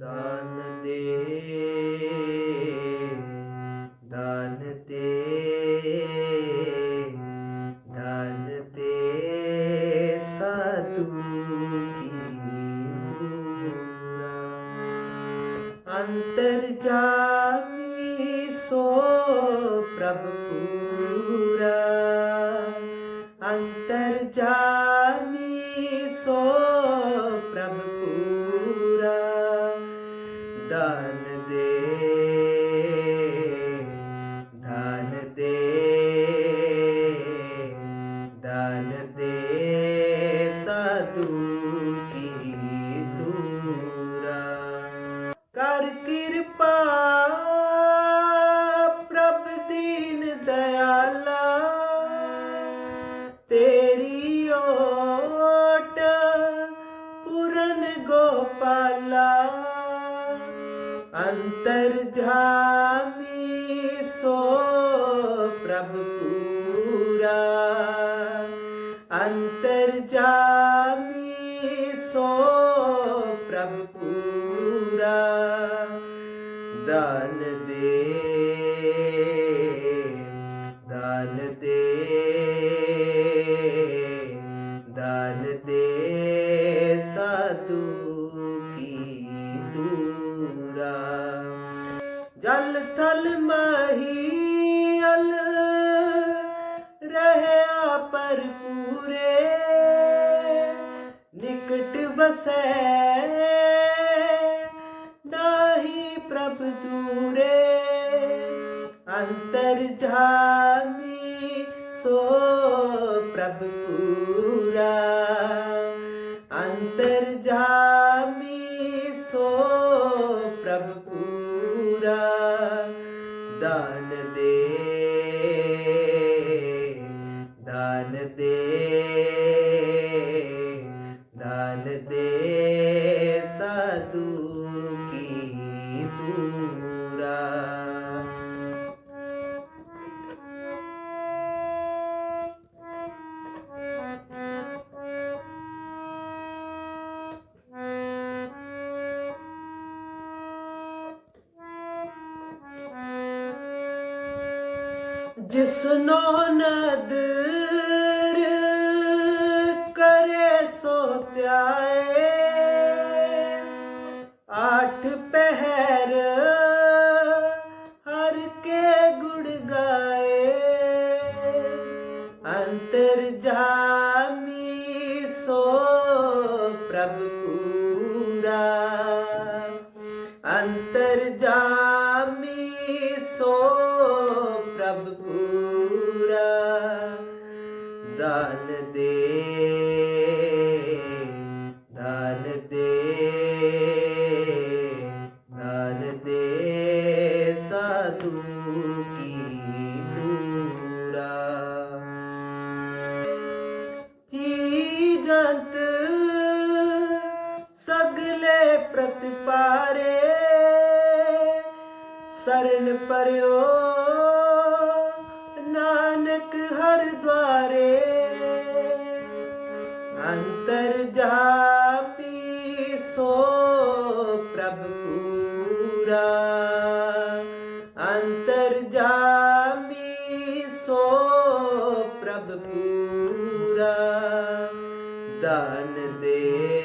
ਦਾਨ ਦੇ, ਦਾਨ ਤੇ ਦਾਨ ਦੇ ਸਾਧੂ ਕੀ ਦੂਰਾ ਅੰਤਰ ਜਾਮੀ ਸੋ ਪ੍ਰਭ ਪੂਰਾ। ਅੰਤਰ ਜਾਮੀ ਸੋ ਕਿਰਪਾ ਪ੍ਰਭ ਦੀਨ ਦਇਆਲਾ ਤੇਰੀ ਓਟ ਪੂਰਨ ਗੋਪਾਲਾ ਅੰਤਰ ਜਾਮੀ ਸੋ ਪ੍ਰਭ ਪੂਰਾ ਅੰਤਰ ਦਾਨ ਦੇ ਦਾਨ ਦੇ ਦਾਨ ਦੇ ਸਾਧੂ ਕੀ ਦੂਰਾ। ਜਲ ਥਲ ਮਹੀਲ ਰਹਿਆ ਪਰ ਪੂਰੇ ਨਿਕਟ ਵਸੈ ਅੰਤਰ ਜਾਮੀ ਸੋ ਪ੍ਰਭ ਪੂਰਾ। ਅੰਤਰ ਜਾਮੀ ਜਿਸਨੋ ਨਦਰ ਕਰੇ ਸੋ ਧਿਆਏ। ਆਠ ਪਹਿਰ ਹਰ ਕੇ ਗੁੜ ਗਾਏ। ਅੰਤਰ ਜਾਮੀ ਸੋ ਪ੍ਰਭ ਪੂਰਾ। ਅੰਤਰ ਜਾਮੀ ਦਾਨ ਦੇ ਦਾਨ ਦੇ ਦਾਨ ਦੇ ਸਾਧੂ ਕੀ ਦੂਰਾ ਜੀ ਜੰਤ ਸਗਲੇ ਪ੍ਰਤਿਪਾਰੇ ਸਰਨ ਪਰਿਓ ਨਾਨਕ ਹਰ ਦਵਾਰੇ ਅੰਤਰ ਜਾਪੀ ਸੋ ਪ੍ਰਭ ਪੂਰਾ। ਅੰਤਰ ਜਾਮੀ ਸੋ ਪ੍ਰਭ ਪੂਰਾ। ਦਾਨ ਦੇ